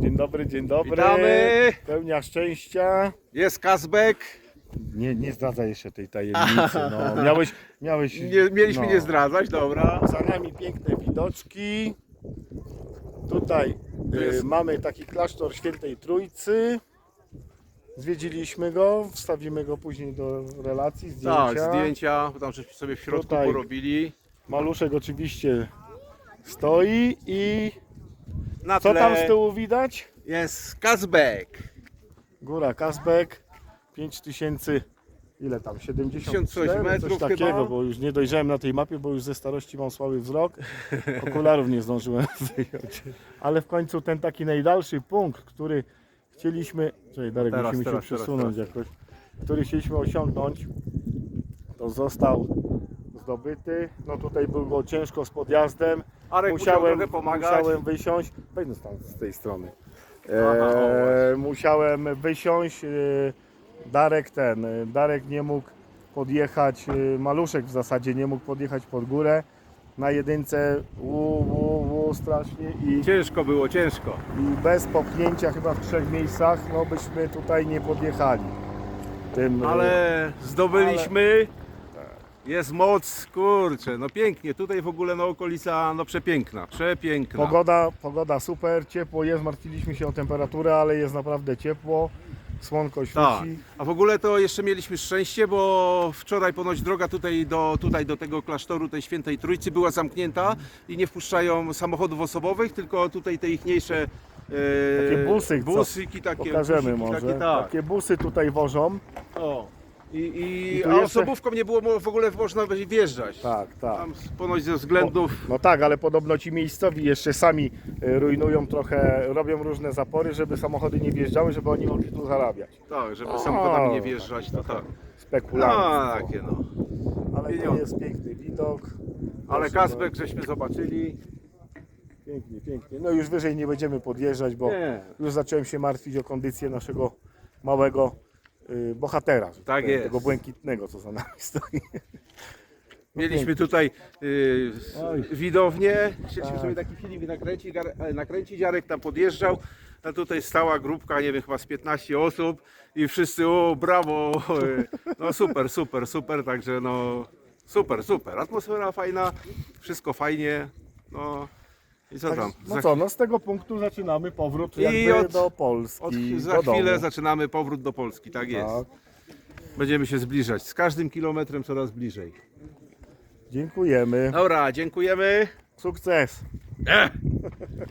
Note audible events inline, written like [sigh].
Dzień dobry, dzień dobry. Witamy. Pełnia szczęścia. Jest Kazbek. Nie, nie zdradzaj jeszcze tej tajemnicy. No, miałeś, miałeś. Nie, mieliśmy no. nie zdradzać, dobra. Za nami piękne widoczki. Tutaj To y, jest- mamy taki klasztor świętej Trójcy. Zwiedziliśmy go, wstawimy go później do relacji, zdjęcia. Tak, zdjęcia, bo tam żeśmy sobie w środku Tutaj. porobili. Maluszek oczywiście stoi i Na co tle tam z tyłu widać? jest Kazbek. Góra Kazbek, 5000, ile tam, 74, coś metrów coś takiego, chyba. bo już nie dojrzałem na tej mapie, bo już ze starości mam słaby wzrok, okularów nie zdążyłem [laughs] wyjąć. Ale w końcu ten taki najdalszy punkt, który chcieliśmy, czekaj Darek, Teraz, musimy teraz, się teraz, przesunąć jakoś, który chcieliśmy osiągnąć, to został zdobyty, no tutaj było ciężko z podjazdem, Arek musiał musiałem, pomagać. musiałem wysiąść, wejdź tam z tej strony. Aha, o, E, musiałem wysiąść. E, Darek ten, e, Darek nie mógł podjechać, e, Maluszek w zasadzie nie mógł podjechać pod górę. Na jedynce wu, strasznie i, Ciężko było, ciężko. i bez popchnięcia chyba w trzech miejscach, no byśmy tutaj nie podjechali. Tym, e, Ale zdobyliśmy. Jest moc, kurczę, no pięknie. Tutaj w ogóle no okolica, no przepiękna, przepiękna. Pogoda, pogoda super, ciepło jest, martwiliśmy się o temperaturę, ale jest naprawdę ciepło. Słonko Tak. świeci. A w ogóle to jeszcze mieliśmy szczęście, bo wczoraj ponoć droga tutaj do, tutaj do tego klasztoru tej świętej Trójcy była zamknięta i nie wpuszczają samochodów osobowych, tylko tutaj te ichniejsze e, Takie busy, co busyki, takie Pokażemy busiki, może. Takie, tak. Takie busy tutaj wożą. O. I, i, I tu a jeszcze- osobówką nie było w ogóle można wjeżdżać. Tak, tak. Tam z- ponoć ze względów. No tak, ale podobno ci miejscowi jeszcze sami e, rujnują trochę, robią różne zapory, żeby samochody nie wjeżdżały, żeby oni mogli tu zarabiać. Tak, żeby samochodami nie wjeżdżać, to tak. Spekulantów. No, takie no. ale to pieniądze. jest piękny widok. Ale Proszę Kazbek żeśmy zobaczyli. Pięknie, pięknie. No już wyżej nie będziemy podjeżdżać, bo Nie. już zacząłem się martwić o kondycję naszego małego bohatera. że Tak powiem, jest. Tego błękitnego, co za nami [laughs] stoi. Mieliśmy tutaj y, Oj. widownię, chcieliśmy Tak. sobie taki filmik nakręcić, Gar- e, nakręcić, Jarek tam podjeżdżał, a tutaj stała grupka, nie wiem, chyba z 15 osób i wszyscy, o brawo, y, [laughs] no super, super, super, także no super, super, atmosfera fajna, wszystko fajnie, no i co tam, No za, co, no z tego punktu zaczynamy powrót I jakby od- do Polski. od, do za chwilę domu. zaczynamy powrót do Polski, tak jest, Tak. będziemy się zbliżać, z każdym kilometrem coraz bliżej. Dziękujemy. Dobra, dziękujemy. Sukces. Eh.